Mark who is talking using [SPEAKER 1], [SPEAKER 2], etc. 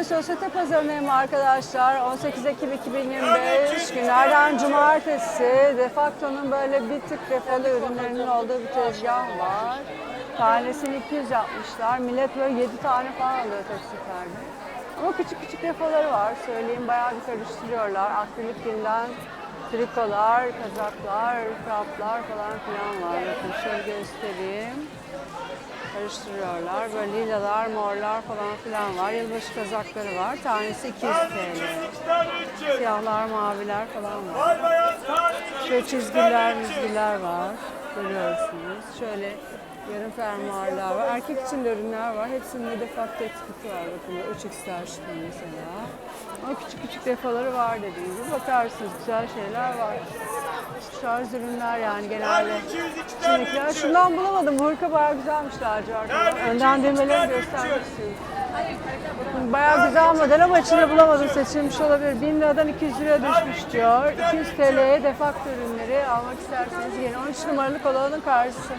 [SPEAKER 1] Bugün sosyete pazarındayım arkadaşlar. 18 Ekim 2025 günlerden cumartesi. Defacto'nun böyle bir tık defolu ürünlerinin olduğu bir tezgah var. Tanesini 200 yapmışlar. Millet böyle 7 tane falan alıyor tek seferde. Ama küçük küçük defoları var. Söyleyeyim bayağı bir karıştırıyorlar. Akrilik dilden trikolar, kazaklar, kraplar falan filan var. Bakın şöyle göstereyim karıştırıyorlar. Böyle lilalar, morlar falan filan var. Yılbaşı kazakları var. Tanesi 200 TL. Siyahlar, maviler falan var. Şöyle çizgiler, çizgiler var. Görüyorsunuz. Şöyle yarım fermuarlar var. Erkek için de ürünler var. Hepsinde de farklı etiketi var. Bakın 3x'ler çıkıyor mesela. Ama küçük küçük defaları var dediğim gibi. Bakarsınız güzel şeyler var. Şu tarz ürünler yani genelde.
[SPEAKER 2] 202'den
[SPEAKER 1] Şimdikiler.
[SPEAKER 2] 300.
[SPEAKER 1] Şundan bulamadım. Hırka bayağı güzelmiş lacivert. Önden düğmeleri göstermek istiyorum. Bayağı güzel model ama içinde bulamadım. Seçilmiş olabilir. 1000 liradan 200 liraya düşmüş diyor. 200 TL'ye defakt ürünleri almak isterseniz gelin. 13 numaralı kolanın karşısı.